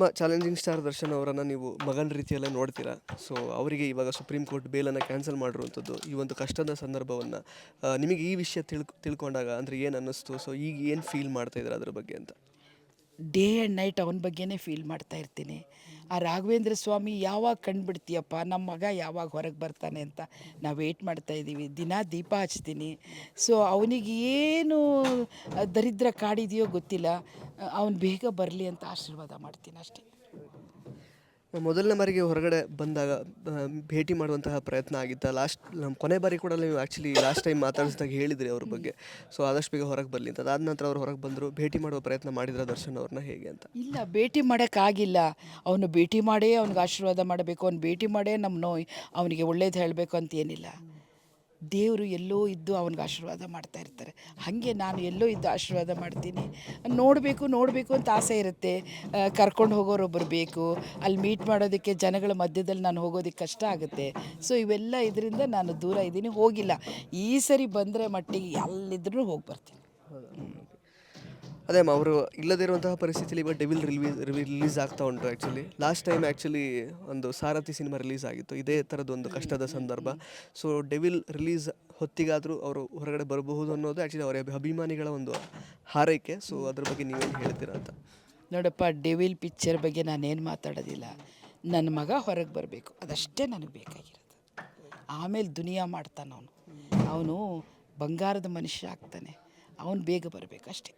ಅಮ್ಮ challenging star Darshan ಅವರನ್ನು ನೀವು ಮಗನ ರೀತಿಯಲ್ಲೇ ನೋಡ್ತೀರಾ? ಸೊ ಅವರಿಗೆ ಇವಾಗ ಸುಪ್ರೀಂ ಕೋರ್ಟ್ ಬೇಲನ್ನು ಕ್ಯಾನ್ಸಲ್ ಮಾಡಿರುವಂಥದ್ದು ಈ ಒಂದು ಕಷ್ಟದ ಸಂದರ್ಭವನ್ನು ನಿಮಗೆ ಈ ವಿಷಯ ತಿಳ್ಕೊ, ತಿಳ್ಕೊಂಡಾಗ ಅಂದರೆ ಏನು ಅನ್ನಿಸ್ತು? ಸೊ ಈಗ ಏನು ಫೀಲ್ ಮಾಡ್ತಾ ಇದ್ದಾರೆ ಅದ್ರ ಬಗ್ಗೆ ಅಂತ? ಡೇ ಆ್ಯಂಡ್ ನೈಟ್ ಅವನ ಬಗ್ಗೆನೇ ಫೀಲ್ ಮಾಡ್ತಾ ಇರ್ತೀನಿ. ಆ ರಾಘವೇಂದ್ರ ಸ್ವಾಮಿ ಯಾವಾಗ ಕಂಡುಬಿಡ್ತೀಯಪ್ಪ? ನಮ್ಮ ಮಗ ಯಾವಾಗ ಹೊರಗೆ ಬರ್ತಾನೆ ಅಂತ ನಾವು ವೆಯ್ಟ್ ಮಾಡ್ತಾ ಇದ್ದೀವಿ ದಿನ ದೀಪ ಹಚ್ತೀನಿ. ಸೊ ಅವನಿಗೆ ಏನು ದರಿದ್ರ ಕಾಡಿದೆಯೋ ಗೊತ್ತಿಲ್ಲ. ಅವನು ಬೇಗ ಬರಲಿ ಅಂತ ಆಶೀರ್ವಾದ ಮಾಡ್ತೀನಿ ಅಷ್ಟೇ. ಮೊದಲನೇ ಬಾರಿಗೆ ಹೊರಗಡೆ ಬಂದಾಗ ಆ, ಭೇಟಿ ಮಾಡುವಂತಹ ಪ್ರಯತ್ನ ಆಗಿತ್ತ? ಲಾಸ್ಟ್ ನಮ್ಮ ಕೊನೆ ಬಾರಿ ಕೂಡ ನೀವು ಆ್ಯಕ್ಚುಲಿ ಲಾಸ್ಟ್ ಟೈಮ್ ಮಾತಾಡಿಸಿದಾಗ ಹೇಳಿದ್ರಿ ಅವ್ರ ಬಗ್ಗೆ. ಸೊ ಆದಷ್ಟು ಬೇಗ ಹೊರಗೆ ಬರಲಿ ಅಂತ. ಅದಾದ ನಂತರ ಅವ್ರು ಹೊರಗೆ ಬಂದರು. ಭೇಟಿ ಮಾಡುವ ಪ್ರಯತ್ನ ಮಾಡಿದ್ರ ದರ್ಶನ್ ಅವ್ರನ್ನ ಹೇಗೆ ಅಂತ? ಇಲ್ಲ ಭೇಟಿ ಮಾಡೋಕ್ಕಾಗಿಲ್ಲ ಅವನು ಭೇಟಿ ಮಾಡೇ ಅವ್ನಿಗೆ ಆಶೀರ್ವಾದ ಮಾಡಬೇಕು. ಅವ್ನು ಭೇಟಿ ಮಾಡೇ ನಮ್ಮ ನೋಯ್ ಅವನಿಗೆ ಒಳ್ಳೇದು ಹೇಳಬೇಕು ಅಂತ ಏನಿಲ್ಲ. ದೇವರು ಎಲ್ಲೋ ಇದ್ದು ಅವನಿಗೆ ಆಶೀರ್ವಾದ ಮಾಡ್ತಾ ಇರ್ತಾರೆ. ಹಾಗೆ ನಾನು ಎಲ್ಲೋ ಇದ್ದು ಆಶೀರ್ವಾದ ಮಾಡ್ತೀನಿ. ನೋಡಬೇಕು ನೋಡಬೇಕು ಅಂತ ಆಸೆ ಇರುತ್ತೆ. ಕರ್ಕೊಂಡು ಹೋಗೋರೊಬ್ಬರು ಬೇಕು. ಅಲ್ಲಿ ಮೀಟ್ ಮಾಡೋದಕ್ಕೆ ಜನಗಳ ಮಧ್ಯದಲ್ಲಿ ನಾನು ಹೋಗೋದಕ್ಕೆ ಕಷ್ಟ ಆಗುತ್ತೆ. ಸೊ ಇವೆಲ್ಲ ಇದರಿಂದ ನಾನು ದೂರ ಇದ್ದೀನಿ. ಹೋಗಿಲ್ಲ. ಈ ಸರಿ ಬಂದರೆ ಮಟ್ಟಿಗೆ ಎಲ್ಲಿದ್ರೂ ಹೋಗಿ ಬರ್ತೀನಿ. ಅದೇ ಅವರು ಇಲ್ಲದೇ ಇರುವಂತಹ ಪರಿಸ್ಥಿತಿಯಲ್ಲಿ ಇವಾಗ ಡೆವಿಲ್ ರಿಲೀಸ್ ರಿಲೀಸ್ ಆಗ್ತಾ ಉಂಟು ಆ್ಯಕ್ಚುಲಿ ಲಾಸ್ಟ್ ಟೈಮ್ ಆ್ಯಕ್ಚುಲಿ ಒಂದು ಸಾರಥಿ ಸಿನಿಮಾ ರಿಲೀಸ್ ಆಗಿತ್ತು. ಇದೇ ಥರದ್ದು ಒಂದು ಕಷ್ಟದ ಸಂದರ್ಭ. ಸೊ ಡೆವಿಲ್ ರಿಲೀಸ್ ಹೊತ್ತಿಗಾದರೂ ಅವರು ಹೊರಗಡೆ ಬರಬಹುದು ಅನ್ನೋದು ಆ್ಯಕ್ಚುಲಿ ಅವರ ಅಭಿಮಾನಿಗಳ ಒಂದು ಹಾರೈಕೆ. ಸೊ ಅದ್ರ ಬಗ್ಗೆ ನೀವೇನು ಹೇಳ್ತೀರಾ ಅಂತ? ನೋಡಪ್ಪ ಡೆವಿಲ್ ಪಿಕ್ಚರ್ ಬಗ್ಗೆ ನಾನೇನು ಮಾತಾಡೋದಿಲ್ಲ. ನನ್ನ ಮಗ ಹೊರಗೆ ಬರಬೇಕು. ಅದಷ್ಟೇ ನನಗೆ ಬೇಕಾಗಿರೋದು ಆಮೇಲೆ ದುನಿಯಾ ಮಾಡ್ತಾನೆ ಅವನು ಅವನು ಬಂಗಾರದ ಮನುಷ್ಯ ಆಗ್ತಾನೆ. ಅವನು ಬೇಗ ಬರಬೇಕು ಅಷ್ಟೇ.